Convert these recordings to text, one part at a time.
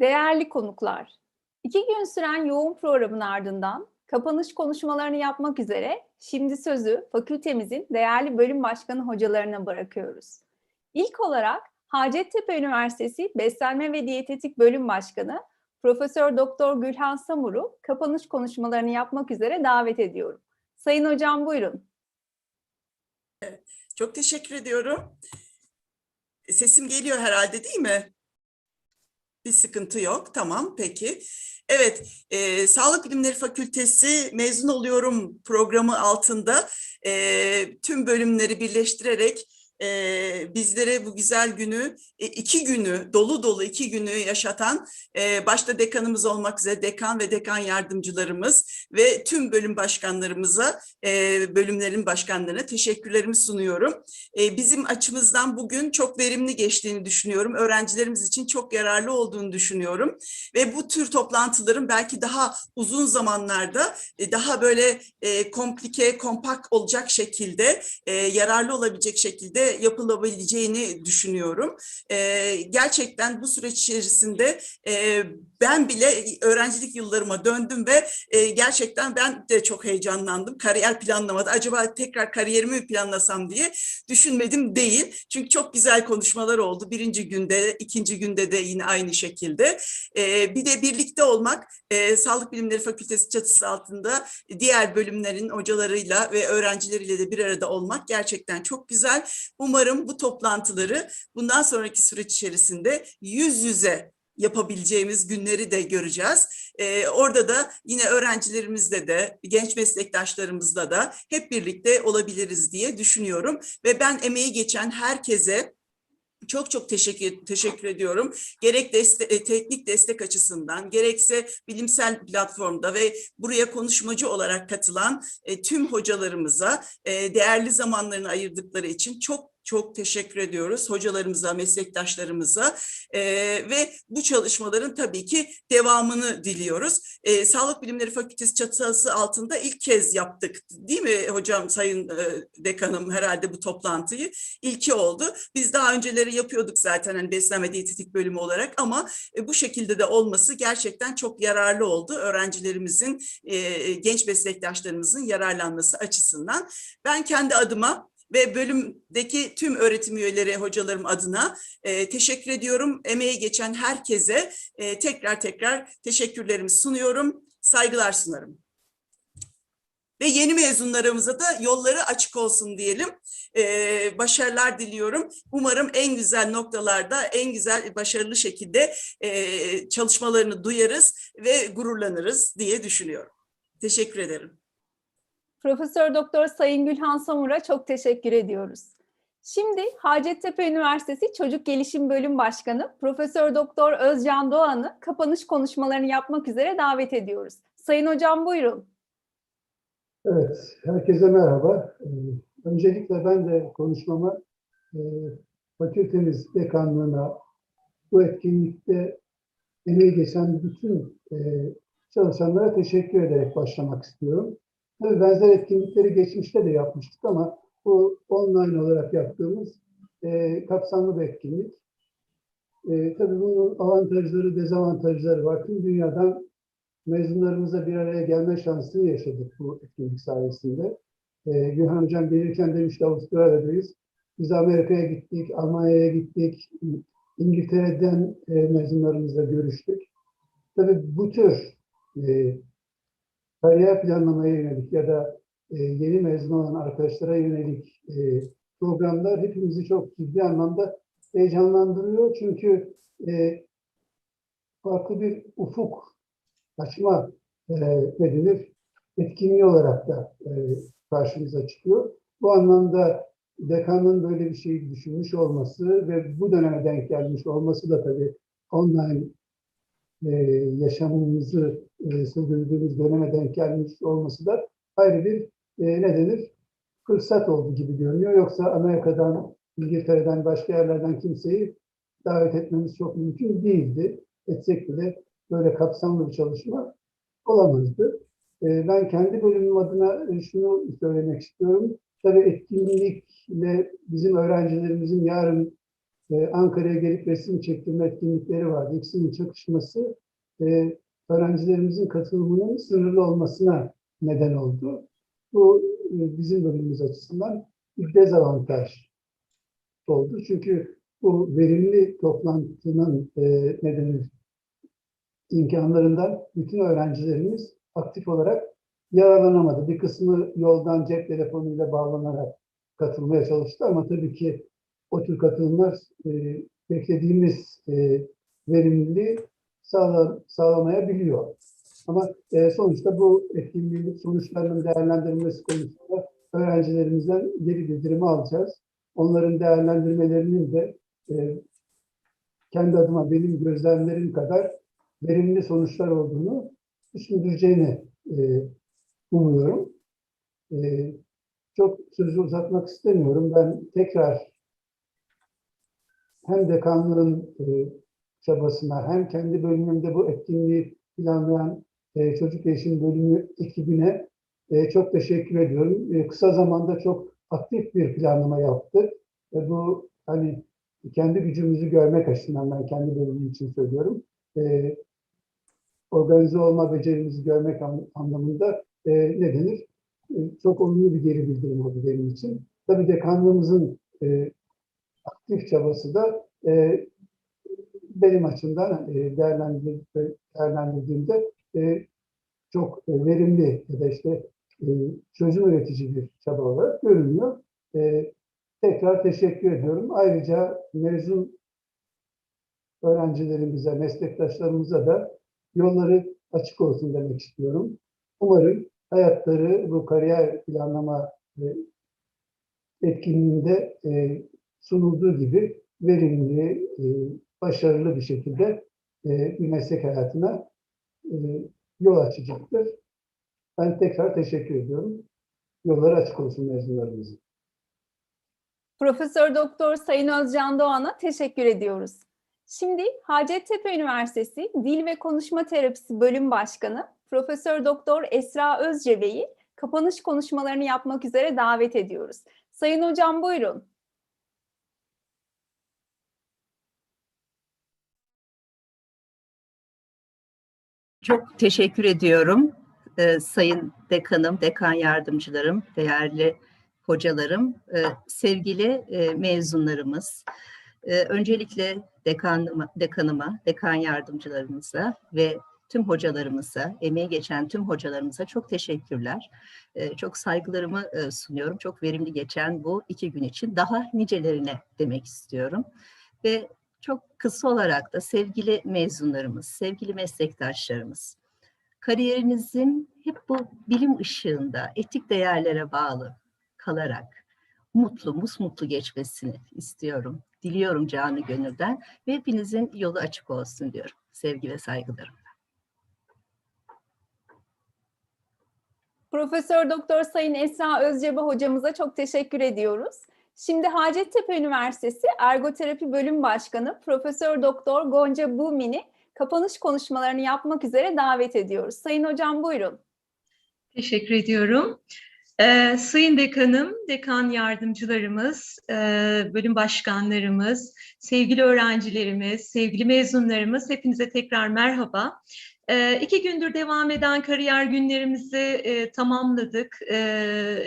Değerli konuklar, iki gün süren yoğun programın ardından kapanış konuşmalarını yapmak üzere şimdi sözü fakültemizin değerli bölüm başkanı hocalarına bırakıyoruz. İlk olarak Hacettepe Üniversitesi Beslenme ve Diyetetik Bölüm Başkanı Profesör Doktor Gülhan Samur'u kapanış konuşmalarını yapmak üzere davet ediyorum. Sayın hocam buyurun. Çok teşekkür ediyorum. Sesim geliyor herhalde değil mi? Bir sıkıntı yok. Tamam, peki. Evet, e, Sağlık Bilimleri Fakültesi mezun oluyorum programı altında e, tüm bölümleri birleştirerek e, bizlere bu güzel günü, e, iki günü, dolu dolu iki günü yaşatan e, başta dekanımız olmak üzere dekan ve dekan yardımcılarımız ve tüm bölüm başkanlarımıza, e, bölümlerin başkanlarına teşekkürlerimi sunuyorum. E, bizim açımızdan bugün çok verimli geçtiğini düşünüyorum. Öğrencilerimiz için çok yararlı olduğunu düşünüyorum. Ve bu tür toplantıların belki daha uzun zamanlarda e, daha böyle komplike, kompakt olacak şekilde, yararlı olabilecek şekilde yapılabileceğini düşünüyorum. Gerçekten bu süreç içerisinde ben bile öğrencilik yıllarıma döndüm ve gerçekten ben de çok heyecanlandım. Kariyer planlamada acaba tekrar kariyerimi mi planlasam diye düşünmedim değil. Çünkü çok güzel konuşmalar oldu. Birinci günde, ikinci günde de yine aynı şekilde. E, bir de birlikte olmak, e, Sağlık Bilimleri Fakültesi çatısı altında diğer bölümlerin hocalarıyla ve öğrencileriyle de bir arada olmak gerçekten çok güzel. Umarım bu toplantıları bundan sonraki süreç içerisinde yüz yüze yapabileceğimiz günleri de göreceğiz. Ee, orada da yine öğrencilerimizle de, genç meslektaşlarımızla da hep birlikte olabiliriz diye düşünüyorum. Ve ben emeği geçen herkese çok çok teşekkür teşekkür ediyorum. Gerek deste, e, teknik destek açısından, gerekse bilimsel platformda ve buraya konuşmacı olarak katılan e, tüm hocalarımıza e, değerli zamanlarını ayırdıkları için çok çok teşekkür ediyoruz hocalarımıza, meslektaşlarımıza e, ve bu çalışmaların tabii ki devamını diliyoruz. E, Sağlık Bilimleri Fakültesi çatısı altında ilk kez yaptık değil mi hocam, sayın e, dekanım herhalde bu toplantıyı? İlki oldu. Biz daha önceleri yapıyorduk zaten hani beslenme diyetetik bölümü olarak ama e, bu şekilde de olması gerçekten çok yararlı oldu. Öğrencilerimizin, e, genç meslektaşlarımızın yararlanması açısından. Ben kendi adıma ve bölümdeki tüm öğretim üyeleri hocalarım adına e, teşekkür ediyorum. Emeği geçen herkese e, tekrar tekrar teşekkürlerimi sunuyorum. Saygılar sunarım. Ve yeni mezunlarımıza da yolları açık olsun diyelim. Ee, başarılar diliyorum. Umarım en güzel noktalarda, en güzel, başarılı şekilde e, çalışmalarını duyarız ve gururlanırız diye düşünüyorum. Teşekkür ederim. Profesör Doktor Sayın Gülhan Samur'a çok teşekkür ediyoruz. Şimdi Hacettepe Üniversitesi Çocuk Gelişim Bölüm Başkanı Profesör Doktor Özcan Doğan'ı kapanış konuşmalarını yapmak üzere davet ediyoruz. Sayın hocam buyurun. Evet, herkese merhaba. Ee, Öncelikle ben de konuşmama e, fakültemiz dekanlığına bu etkinlikte emeği geçen bütün e, çalışanlara teşekkür ederek başlamak istiyorum. Tabii benzer etkinlikleri geçmişte de yapmıştık ama bu online olarak yaptığımız e, kapsamlı bir etkinlik. E, tabii bunun avantajları, dezavantajları var. Tüm dünyadan mezunlarımıza bir araya gelme şansını yaşadık bu etkinlik sayesinde. E, Gülhan Hocam gelirken demişti Avustralya'dayız. Biz Amerika'ya gittik, Almanya'ya gittik, İngiltere'den e, mezunlarımızla görüştük. Tabii bu tür e, kariyer planlamaya yönelik ya da e, yeni mezun olan arkadaşlara yönelik e, programlar hepimizi çok ciddi anlamda heyecanlandırıyor. Çünkü e, farklı bir ufuk açma e, ne etkinliği olarak da e, karşımıza çıkıyor. Bu anlamda dekanın böyle bir şeyi düşünmüş olması ve bu döneme denk gelmiş olması da tabii online e, yaşamımızı e, sürdürdüğümüz döneme denk gelmiş olması da ayrı bir e, ne denir? Fırsat oldu gibi görünüyor. Yoksa Amerika'dan, İngiltere'den, başka yerlerden kimseyi davet etmemiz çok mümkün değildi. Etsek bile böyle kapsamlı bir çalışma olamazdı. E, ben kendi bölümüm adına e, şunu söylemek istiyorum. Tabii etkinlikle bizim öğrencilerimizin yarın e, Ankara'ya gelip resim çektirme etkinlikleri vardı. İkisinin çakışması e, öğrencilerimizin katılımının sınırlı olmasına neden oldu. Bu e, bizim bölümümüz açısından bir dezavantaj oldu. Çünkü bu verimli toplantının e, nedeni imkanlarından bütün öğrencilerimiz aktif olarak yararlanamadı. Bir kısmı yoldan cep telefonuyla bağlanarak katılmaya çalıştı ama tabii ki o tür katılımlar e, beklediğimiz e, verimliliği sağla, sağlamayabiliyor. Ama e, sonuçta bu etkinliğin sonuçlarının değerlendirilmesi konusunda öğrencilerimizden geri bildirimi alacağız. Onların değerlendirmelerinin de e, kendi adıma benim gözlemlerim kadar verimli sonuçlar olduğunu düşündüreceğini e, umuyorum. E, çok sözü uzatmak istemiyorum. Ben tekrar hem dekanlığın e, çabasına hem kendi bölümümde bu etkinliği planlayan e, çocuk gelişim bölümü ekibine e, çok teşekkür ediyorum. E, kısa zamanda çok aktif bir planlama yaptık. Bu hani kendi gücümüzü görmek açısından ben kendi bölümüm için söylüyorum. Organize olma becerimizi görmek an- anlamında ne denir? Çok olumlu bir geri bildirim oldu benim için. Tabii dekanlığımızın aktif çabası da e, benim açımdan e, değerlendir- değerlendirdiğimde e, çok e, verimli ya da işte e, çözüm üretici bir çaba olarak görünüyor. E, tekrar teşekkür ediyorum. Ayrıca mezun öğrencilerimize, meslektaşlarımıza da yolları açık olsun demek istiyorum. Umarım hayatları bu kariyer planlama e, etkinliğinde e, sunulduğu gibi verimli, e, başarılı bir şekilde e, bir meslek hayatına e, yol açacaktır. Ben tekrar teşekkür ediyorum. Yolları açık olsun mezunlarımızın. Profesör Doktor Sayın Özcan Doğan'a teşekkür ediyoruz. Şimdi Hacettepe Üniversitesi Dil ve Konuşma Terapisi Bölüm Başkanı Profesör Doktor Esra Özcebe'yi kapanış konuşmalarını yapmak üzere davet ediyoruz. Sayın hocam buyurun. Çok teşekkür ediyorum e, sayın dekanım, dekan yardımcılarım, değerli hocalarım, e, sevgili e, mezunlarımız. E, öncelikle dekanıma, dekanıma, dekan yardımcılarımıza ve tüm hocalarımıza, emeği geçen tüm hocalarımıza çok teşekkürler. E, çok saygılarımı e, sunuyorum. Çok verimli geçen bu iki gün için daha nicelerine demek istiyorum. Ve çok kısa olarak da sevgili mezunlarımız, sevgili meslektaşlarımız, kariyerinizin hep bu bilim ışığında, etik değerlere bağlı kalarak mutlu, musmutlu geçmesini istiyorum. Diliyorum canı gönülden ve hepinizin yolu açık olsun diyorum. Sevgi ve saygılarım. Profesör Doktor Sayın Esra Özcebe hocamıza çok teşekkür ediyoruz. Şimdi Hacettepe Üniversitesi Ergoterapi Bölüm Başkanı Profesör Doktor Gonca Bumi'ni kapanış konuşmalarını yapmak üzere davet ediyoruz. Sayın hocam buyurun. Teşekkür ediyorum. Ee, Sayın Dekanım, dekan yardımcılarımız, e, bölüm başkanlarımız, sevgili öğrencilerimiz, sevgili mezunlarımız hepinize tekrar merhaba. E, iki gündür devam eden kariyer günlerimizi e, tamamladık. E,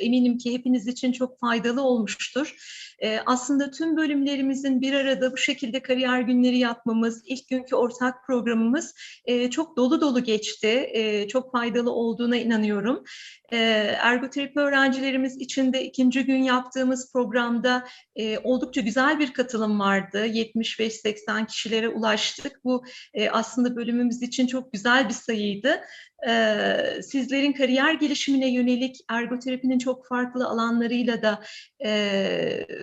eminim ki hepiniz için çok faydalı olmuştur. E, aslında tüm bölümlerimizin bir arada bu şekilde kariyer günleri yapmamız, ilk günkü ortak programımız e, çok dolu dolu geçti. E, çok faydalı olduğuna inanıyorum. E, ergoterapi öğrencilerimiz için de ikinci gün yaptığımız programda oldukça güzel bir katılım vardı. 75-80 kişilere ulaştık. Bu aslında bölümümüz için çok güzel bir sayıydı. Ee, sizlerin kariyer gelişimine yönelik ergoterapinin çok farklı alanlarıyla da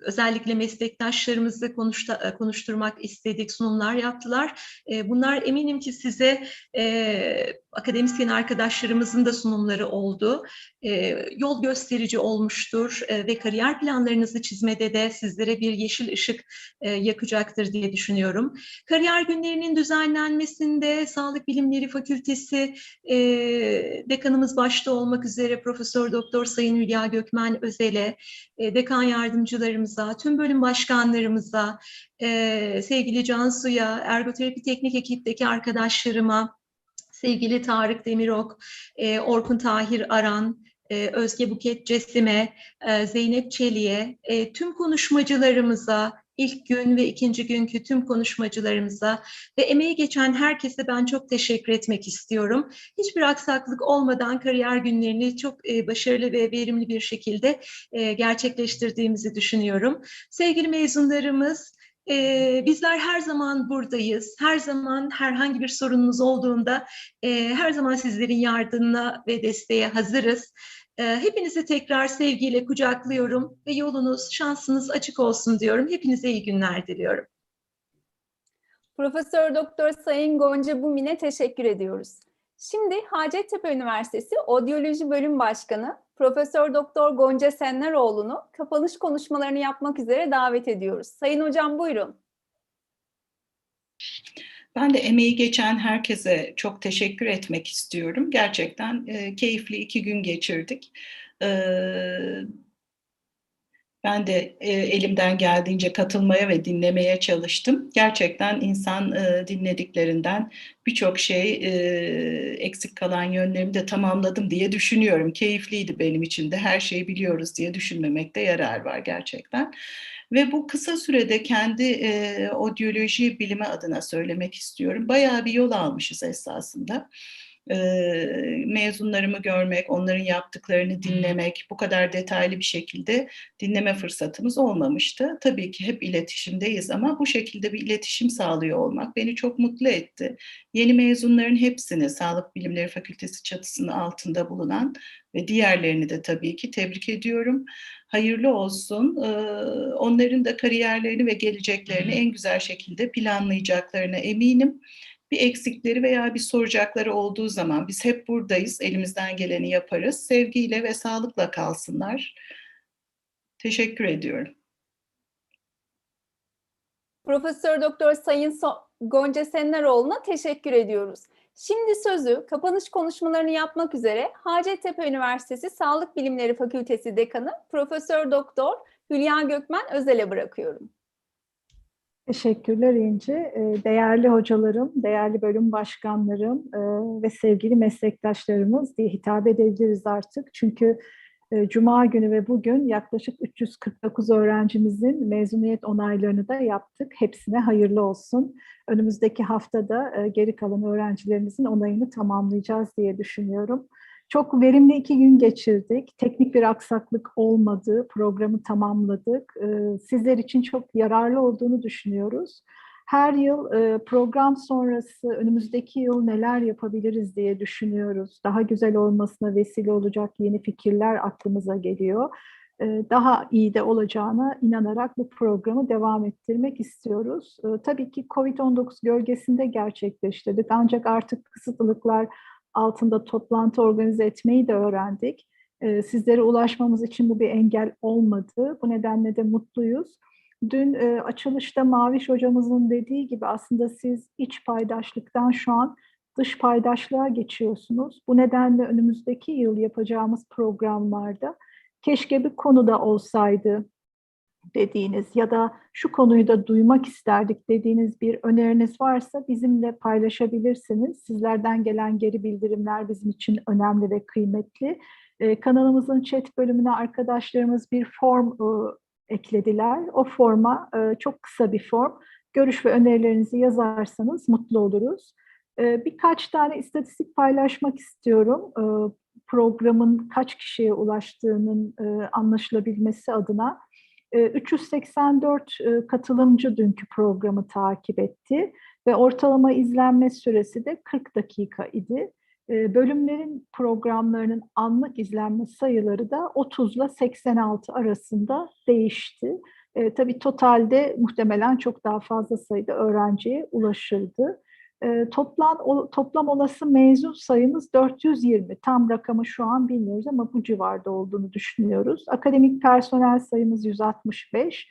özellikle meslektaşlarımızla konuşta, konuşturmak istedik, sunumlar yaptılar. E, bunlar eminim ki size e, akademisyen arkadaşlarımızın da sunumları oldu. E, yol gösterici olmuştur e, ve kariyer planlarınızı çizmede de sizlere bir yeşil ışık e, yakacaktır diye düşünüyorum. Kariyer günlerinin düzenlenmesinde Sağlık Bilimleri Fakültesi e, dekanımız başta olmak üzere Profesör Doktor Sayın Hülya Gökmen Özel'e, e, dekan yardımcılarımız yardımcılarımıza, tüm bölüm başkanlarımıza, e, sevgili Cansu'ya, ergoterapi teknik ekipteki arkadaşlarıma, sevgili Tarık Demirok, e, Orkun Tahir Aran, e, Özge Buket Cesime, e, Zeynep Çelik'e, e, tüm konuşmacılarımıza, ilk gün ve ikinci günkü tüm konuşmacılarımıza ve emeği geçen herkese ben çok teşekkür etmek istiyorum. Hiçbir aksaklık olmadan kariyer günlerini çok e, başarılı ve verimli bir şekilde e, gerçekleştirdiğimizi düşünüyorum. Sevgili mezunlarımız, ee, bizler her zaman buradayız. Her zaman herhangi bir sorununuz olduğunda e, her zaman sizlerin yardımına ve desteğe hazırız. Ee, hepinizi tekrar sevgiyle kucaklıyorum ve yolunuz, şansınız açık olsun diyorum. Hepinize iyi günler diliyorum. Profesör Doktor Sayın Gonca Bumin'e teşekkür ediyoruz. Şimdi Hacettepe Üniversitesi Odyoloji Bölüm Başkanı Profesör Doktor Gonca Senleroğlu'nu kapanış konuşmalarını yapmak üzere davet ediyoruz. Sayın hocam buyurun. Ben de emeği geçen herkese çok teşekkür etmek istiyorum. Gerçekten e, keyifli iki gün geçirdik. E, ben de e, elimden geldiğince katılmaya ve dinlemeye çalıştım. Gerçekten insan e, dinlediklerinden birçok şey e, eksik kalan yönlerimi de tamamladım diye düşünüyorum. Keyifliydi benim için de her şeyi biliyoruz diye düşünmemekte yarar var gerçekten. Ve bu kısa sürede kendi e, odyoloji bilimi adına söylemek istiyorum. Bayağı bir yol almışız esasında mezunlarımı görmek, onların yaptıklarını dinlemek, bu kadar detaylı bir şekilde dinleme fırsatımız olmamıştı. Tabii ki hep iletişimdeyiz ama bu şekilde bir iletişim sağlıyor olmak beni çok mutlu etti. Yeni mezunların hepsini Sağlık Bilimleri Fakültesi çatısının altında bulunan ve diğerlerini de tabii ki tebrik ediyorum. Hayırlı olsun. Onların da kariyerlerini ve geleceklerini en güzel şekilde planlayacaklarına eminim bir eksikleri veya bir soracakları olduğu zaman biz hep buradayız, elimizden geleni yaparız. Sevgiyle ve sağlıkla kalsınlar. Teşekkür ediyorum. Profesör Doktor Sayın so Gonca Senleroğlu'na teşekkür ediyoruz. Şimdi sözü kapanış konuşmalarını yapmak üzere Hacettepe Üniversitesi Sağlık Bilimleri Fakültesi Dekanı Profesör Doktor Hülya Gökmen Özel'e bırakıyorum. Teşekkürler İnci. Değerli hocalarım, değerli bölüm başkanlarım ve sevgili meslektaşlarımız diye hitap edebiliriz artık. Çünkü Cuma günü ve bugün yaklaşık 349 öğrencimizin mezuniyet onaylarını da yaptık. Hepsine hayırlı olsun. Önümüzdeki haftada geri kalan öğrencilerimizin onayını tamamlayacağız diye düşünüyorum. Çok verimli iki gün geçirdik. Teknik bir aksaklık olmadı. Programı tamamladık. Sizler için çok yararlı olduğunu düşünüyoruz. Her yıl program sonrası önümüzdeki yıl neler yapabiliriz diye düşünüyoruz. Daha güzel olmasına vesile olacak yeni fikirler aklımıza geliyor. Daha iyi de olacağına inanarak bu programı devam ettirmek istiyoruz. Tabii ki COVID-19 gölgesinde gerçekleştirdik. Ancak artık kısıtlılıklar altında toplantı organize etmeyi de öğrendik. Sizlere ulaşmamız için bu bir engel olmadı. Bu nedenle de mutluyuz. Dün e, açılışta Maviş hocamızın dediği gibi aslında siz iç paydaşlıktan şu an dış paydaşlığa geçiyorsunuz. Bu nedenle önümüzdeki yıl yapacağımız programlarda keşke bir konuda olsaydı dediğiniz ya da şu konuyu da duymak isterdik dediğiniz bir öneriniz varsa bizimle paylaşabilirsiniz. Sizlerden gelen geri bildirimler bizim için önemli ve kıymetli. Ee, kanalımızın chat bölümüne arkadaşlarımız bir form e, eklediler. O forma e, çok kısa bir form. Görüş ve önerilerinizi yazarsanız mutlu oluruz. E, birkaç tane istatistik paylaşmak istiyorum. E, programın kaç kişiye ulaştığının e, anlaşılabilmesi adına. E, 384 e, katılımcı dünkü programı takip etti ve ortalama izlenme süresi de 40 dakika idi. Bölümlerin programlarının anlık izlenme sayıları da 30 ile 86 arasında değişti. E, tabii totalde muhtemelen çok daha fazla sayıda öğrenciye ulaşıldı. E, toplam, o, toplam olası mezun sayımız 420. Tam rakamı şu an bilmiyoruz ama bu civarda olduğunu düşünüyoruz. Akademik personel sayımız 165.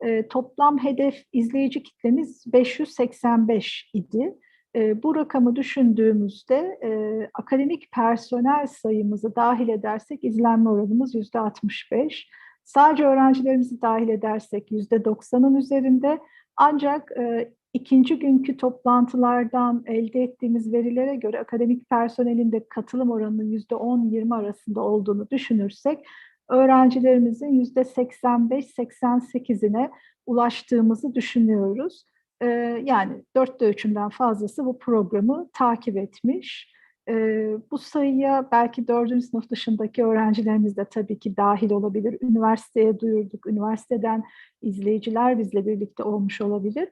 E, toplam hedef izleyici kitlemiz 585 idi. E, bu rakamı düşündüğümüzde e, akademik personel sayımızı dahil edersek izlenme oranımız yüzde 65. Sadece öğrencilerimizi dahil edersek %90'ın üzerinde ancak e, ikinci günkü toplantılardan elde ettiğimiz verilere göre akademik personelin de katılım oranının %10-20 arasında olduğunu düşünürsek öğrencilerimizin %85-88'ine ulaştığımızı düşünüyoruz. Ee, yani dörtte üçünden fazlası bu programı takip etmiş. Ee, bu sayıya belki dördüncü sınıf dışındaki öğrencilerimiz de tabii ki dahil olabilir. Üniversiteye duyurduk, üniversiteden izleyiciler bizle birlikte olmuş olabilir.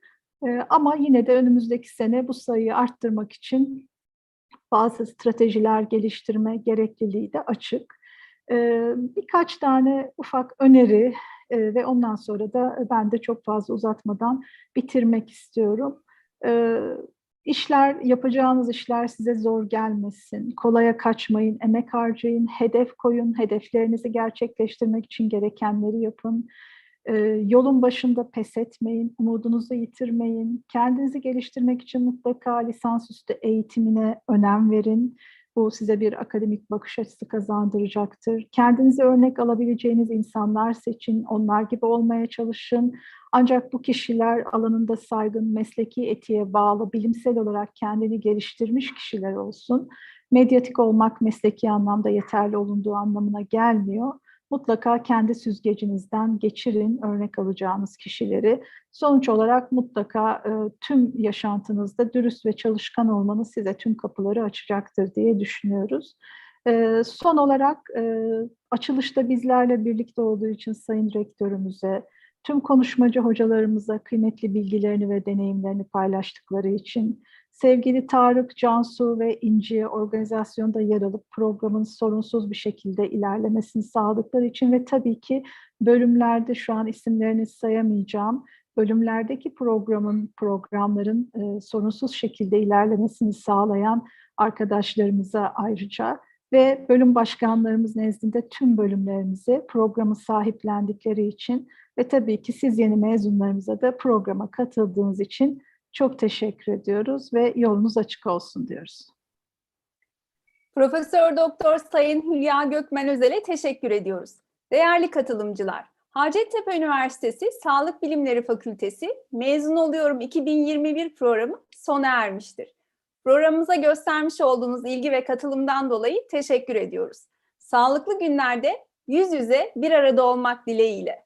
Ee, ama yine de önümüzdeki sene bu sayıyı arttırmak için bazı stratejiler geliştirme gerekliliği de açık. Ee, birkaç tane ufak öneri e, ve ondan sonra da ben de çok fazla uzatmadan bitirmek istiyorum. Ee, işler, yapacağınız işler size zor gelmesin. Kolaya kaçmayın, emek harcayın, hedef koyun, hedeflerinizi gerçekleştirmek için gerekenleri yapın. Ee, yolun başında pes etmeyin, umudunuzu yitirmeyin. Kendinizi geliştirmek için mutlaka lisansüstü eğitimine önem verin. Bu size bir akademik bakış açısı kazandıracaktır. Kendinize örnek alabileceğiniz insanlar seçin, onlar gibi olmaya çalışın. Ancak bu kişiler alanında saygın, mesleki etiğe bağlı, bilimsel olarak kendini geliştirmiş kişiler olsun. Medyatik olmak mesleki anlamda yeterli olunduğu anlamına gelmiyor. Mutlaka kendi süzgecinizden geçirin örnek alacağınız kişileri. Sonuç olarak mutlaka e, tüm yaşantınızda dürüst ve çalışkan olmanız size tüm kapıları açacaktır diye düşünüyoruz. E, son olarak e, açılışta bizlerle birlikte olduğu için Sayın Rektörümüze, tüm konuşmacı hocalarımıza kıymetli bilgilerini ve deneyimlerini paylaştıkları için, sevgili Tarık, Cansu ve İnci'ye organizasyonda yer alıp programın sorunsuz bir şekilde ilerlemesini sağladıkları için ve tabii ki bölümlerde şu an isimlerini sayamayacağım, bölümlerdeki programın, programların e, sorunsuz şekilde ilerlemesini sağlayan arkadaşlarımıza ayrıca ve bölüm başkanlarımız nezdinde tüm bölümlerimize programı sahiplendikleri için ve tabii ki siz yeni mezunlarımıza da programa katıldığınız için çok teşekkür ediyoruz ve yolunuz açık olsun diyoruz. Profesör Doktor Sayın Hülya Gökmen Özel'e teşekkür ediyoruz. Değerli katılımcılar, Hacettepe Üniversitesi Sağlık Bilimleri Fakültesi Mezun Oluyorum 2021 programı sona ermiştir. Programımıza göstermiş olduğunuz ilgi ve katılımdan dolayı teşekkür ediyoruz. Sağlıklı günlerde yüz yüze bir arada olmak dileğiyle.